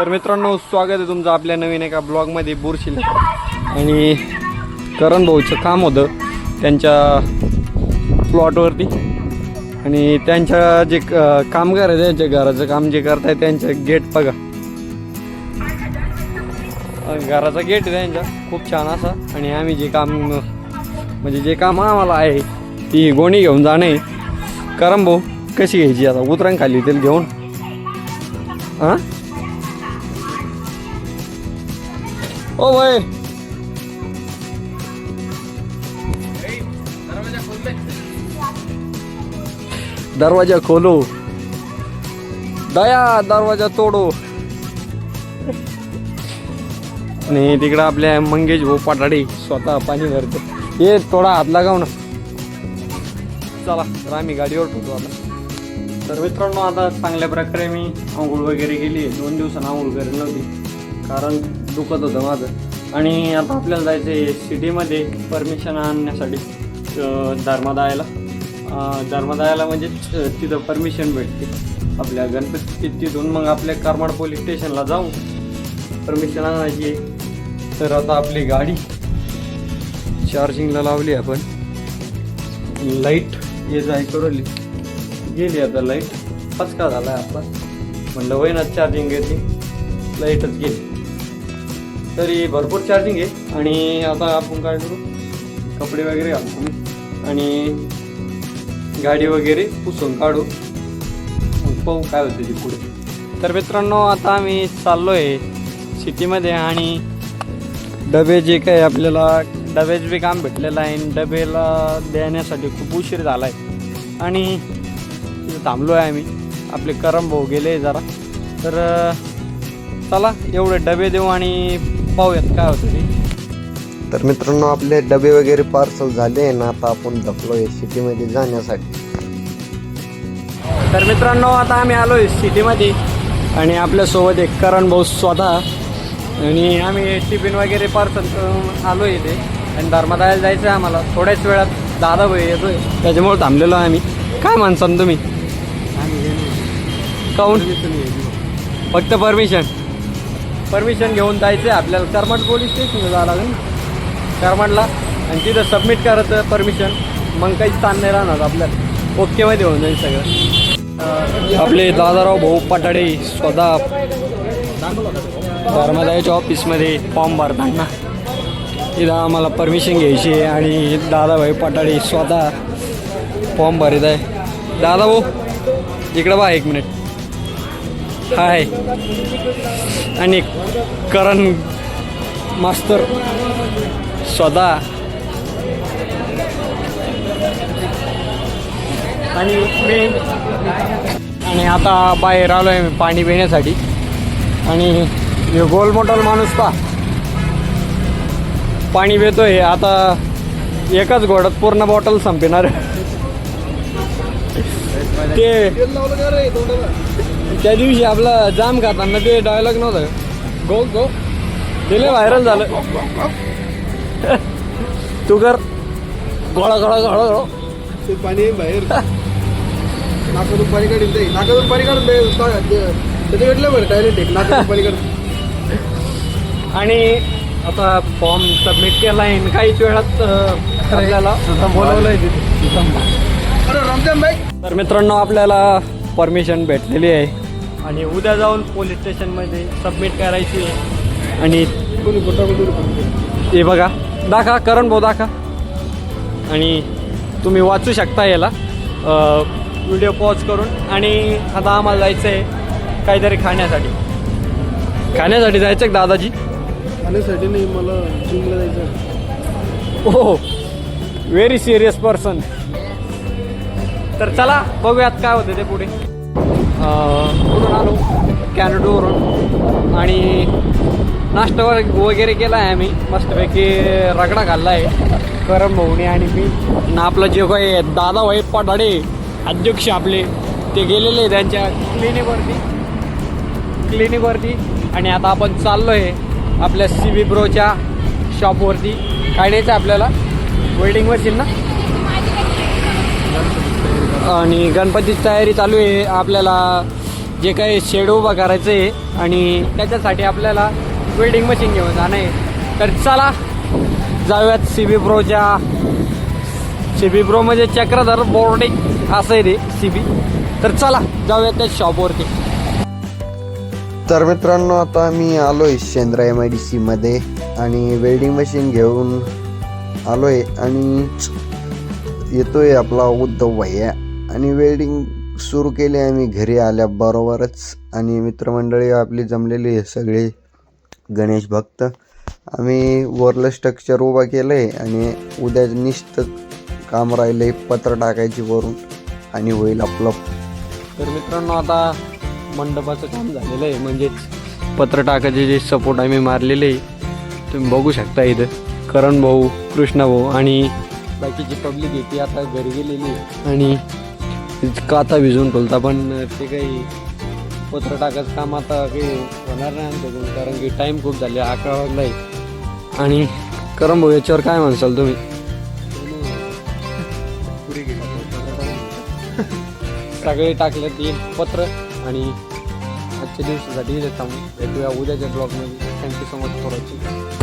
तर मित्रांनो स्वागत आहे तुमचं आपल्या नवीन एका ब्लॉगमध्ये बुरशील. आणि करण भाऊचं काम होतं त्यांच्या प्लॉटवरती. आणि त्यांच्या जे क- कामगार आहे त्यांच्या घराचं काम जे करताय त्यांचं गेट बघा. घराचा गेट आहे त्यांचा खूप छान असा. आणि आम्ही जे काम म्हणजे जे काम आम्हाला आहे ती गोणी घेऊन जाणे करम भाऊ कशी घ्यायची आता? उतरण खाली तेल घेऊन. हां? ओ भाई दरवाजा खोलो. दया दरवाजा तोडो. आणि तिकडं आपल्या मंगेश भाऊ पाटाडे स्वतः पाणी भरतो. ये थोडा हात लागाव ना. चला तर आम्ही गाडीवर ठेवतो आता. तर मित्रांनो आता चांगल्या प्रकारे मी आंघोळ वगैरे केली. दोन दिवसांना आंघोळ करेल नव्हती. कारण दुखत होतं माझं. आणि आता आपल्याला जायचं आहे सिटीमध्ये परमिशन आणण्यासाठी धर्मादायाला. धर्मादायाला म्हणजे तिथं परमिशन भेटते. आपल्या गणपती तिथून मग आपल्या करमाड पोलीस स्टेशनला जाऊ. परमिशन आणायची तर आता आपली गाडी चार्जिंगला लावली आपण. लाइट ये जाय करवली गेली आता लाइट. पचका झाला आपला. म्हणलं होईना चार्जिंग घेतली लाईटच गेली. तरी भरपूर चार्जिंग आहे. आणि आता आपण काय करू? कपडे वगैरे घालतो आणि गाडी वगैरे पुसून काढू. पाहू काय होतं ते पुढे. तर मित्रांनो आता आम्ही चाललो आहे सिटीमध्ये आणि डबे जे काही आपल्याला डबेच बी काम भेटलेलं आहे. आणि डबेला देण्यासाठी खूप उशीर झाला आहे आणि थांबलो आहे आम्ही. आपले करम भाऊ गेले जरा. तर चला एवढे डबे देऊ आणि पाहूयात काय होतं ते. तर मित्रांनो आपले डबे वगैरे पार्सल झाले ना आता आपण धपलोय सिटीमध्ये जाण्यासाठी. तर मित्रांनो आता आम्ही आलो आहे सिटीमध्ये आणि आपल्यासोबत एक करण भाऊ स्वतः. आणि आम्ही टिफिन वगैरे पार्सल करून आलो आहे इथे. आणि धर्मदायाला जायचं आहे आम्हाला. थोड्याच वेळात दादा भाई येतोय. त्याच्यामुळे थांबलेलो आहे आम्ही. काय म्हणसान तुम्ही? काऊन? फक्त परमिशन परमिशन घेऊन जायचं आहे. आपल्याला करमाड पोलीस स्टेशनला जावं लागेल. ना करमाडला आणि तिथं सबमिट करायचं परमिशन मग काहीच ताण नाही राहणार आपल्याला. ओकेमध्ये होऊन जाईल सगळं. आपले दादाराव भाऊ पटाडे स्वतः धर्मादायाच्या ऑफिसमध्ये फॉर्म भरताना तिथं आम्हाला परमिशन घ्यायची आहे आणि दादाभाई पटाडे स्वतः फॉर्म भरत आहे. दादा भाऊ इकडं बा एक मिनिट हाय. आणि करण मास्तर स्वदा. आणि आणि आता बाहेर आलो आहे मी पाणी पिण्यासाठी. आणि हे गोल मोठल माणूस पा पाणी पितोय. आता एकाच घोड्यात पूर्ण बॉटल संपणार. ते त्या दिवशी आपला जाम खाताना ते डायलॉग नव्हतं. गो गो. ते व्हायरल झालं. तू कर. गोळा गोळा गोळा गोळा ते पाणी बाहेर. नाकातून पाणी काढून दे नाकातून पाणी काढून दे त्याचे भेटलं बरं टॉयलेट एक. नाकातून पाणी काढून. आणि आता फॉर्म सबमिट केला आहे. काहीच वेळात अं, आपल्याला बोलवलं आहे तिथे. अरे रमजान भाई. तर मित्रांनो आपल्याला परमिशन भेटलेली आहे. आणि उद्या जाऊन पोलीस स्टेशनमध्ये सबमिट करायची आहे. आणि हे बघा दाखा करण भाऊ दाखा आणि तुम्ही वाचू शकता याला. व्हिडिओ पॉज करून. आणि आता आम्हाला जायचं आहे काहीतरी खाण्यासाठी. खाण्यासाठी जायचं आहे का दादाजी? खाण्यासाठी नाही मला जिमला जायचं हो व्हेरी सिरियस पर्सन तर चला बघूयात काय होतं ते पुढे. कुठून आलो. कॅनडोवरून आणि नाश्ता वगैरे केला आहे आम्ही. मस्तपैकी रगडा खाल्ला आहे करम भाऊने आणि मी. ना आपलं जे काही दादा भाई पटाडे अध्यक्ष आपले ते गेलेले आहे त्यांच्या क्लिनिकवरती क्लिनिकवरती आणि आता आपण चाललो आहे आपल्या सी बी ब्रोच्या शॉपवरती काय न्यायचं आहे आपल्याला. वेल्डिंग मशीन ना? आणि गणपतीची तयारी चालू आहे. आपल्याला जे काही शेड उभा करायचं आहे आणि त्याच्यासाठी आपल्याला वेल्डिंग मशीन घेऊन जाणं आहे. तर चला जाऊयात सी बी प्रोच्या सी बी प्रो म्हणजे चक्रधर बोर्डिंग असं आहे रे सी बी तर चला जाऊयात त्या शॉपवरती तर मित्रांनो आता मी आलो आहे Shendra M I D C मध्ये आणि वेल्डिंग मशीन घेऊन आलो आहे आणि येतोय आपला उद्धव भैया. आणि वेल्डिंग सुरू केली आम्ही घरी आल्याबरोबरच. आणि मित्रमंडळी आपली जमलेली आहे सगळे. गणेश भक्त. आम्ही वरलं स्ट्रक्चर उभा केलं आहे आणि उद्या निष्ठ काम राहिलं आहे पत्र टाकायची वरून आणि होईल आपलं. तर मित्रांनो आता मंडपाचं काम झालेलं आहे. म्हणजेच पत्र टाकायचे जे सपोर्ट आम्ही मारलेले आहे तुम्ही बघू शकता इथं. करण भाऊ कृष्णा भाऊ आणि बाकीची पब्लिक आहे ती आता घरी गेलेली आहे. आणि काता भिजून ठेवता पण ते काही पत्र टाकायचं काम आता काही होणार नाही आमच्याकडून कारण की टाईम खूप झाले अकरा वाजला. आहे आणि करम भाऊ याच्यावर काय म्हणसाल तुम्ही? सगळे टाकले ते पत्र आणि आजच्या दिवसासाठी भेटूया उद्याच्या ब्लॉगमध्ये thank you so much for watching